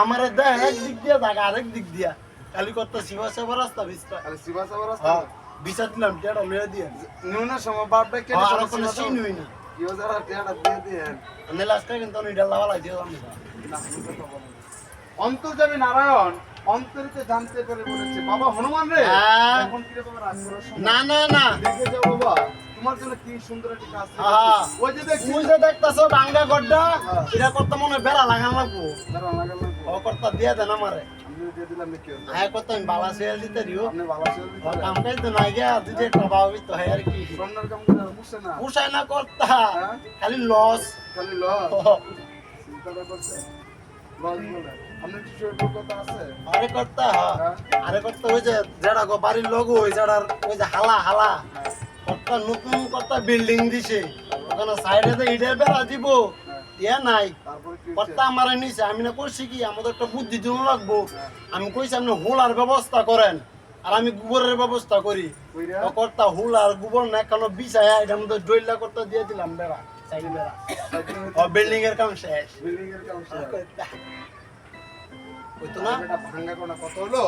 আমার দেখ এক দিক দিয়ে জায়গা আরেক দিক দিয়া। খালি কত শিবা সেবা রাস্তা বিস্তা আরে শিবা সাবার রাস্তা হ্যাঁ বিচার দিলাম টেটা লইয়া দিয়ে নিউনের সময় বাপটা কেটে আর কোনো সিন হই না যারা টেয়াটা দিয়ে দিয়ে দিলাম অন্তর্যামী নারায়ণ অন্তরিতে জানতে পেরে বলেছে বাবা হনুমান রে! হ্যাঁ। এখন কি রে রাগ করার না না না। দেখে যাও বাবা। তোমার জন্য কি সুন্দর একটি কাজ হ্যাঁ। ওই যে দেখছি তুই যে দেখতাছ ডাঙ্গা গড্ডা। এটা করতে মনে বেড়া লাগান লাগবো। ও করতে দিয়ে দেন আমারে। আমি দিয়ে দিলাম নাকি হ্যাঁ করতে আমি বালা সেল দিতে দিও। আপনি ভালো ছেলে দিতে ও পারেন। তো নাই গিয়া তুই যে একটা তো হয় আর কি। স্বর্ণের কাম করে না। না করতা। হ্যাঁ? খালি লস। খালি লস? চিন্তাটা করছে লস বলে। আপনার কি কথা আছে? আরে করতা? আরে করতে ওই যে বাড়ির লোক ওই ওই যে হালা হালা। কর্তা নতুন কর্তা বিল্ডিং দিছে ওখানে সাইডে তো ইটের বেড়া দিব। ইয়া নাই কর্তা আমার নিছে আমি না করছি কি আমাদের একটা বুদ্ধি জন্য লাগবো। আমি কইছি আপনি হোলার ব্যবস্থা করেন আর আমি গোবরের ব্যবস্থা করি? কর্তা হুল আর গোবর না কেন বিছায় এটার মধ্যে ডইলা করতে দিয়ে দিলাম বেড়া সাইড বেড়া ও বিল্ডিং এর কাম শেষ বিল্ডিং এর কাম শেষ। কইতো না ভাঙ্গা কোনা কত হলো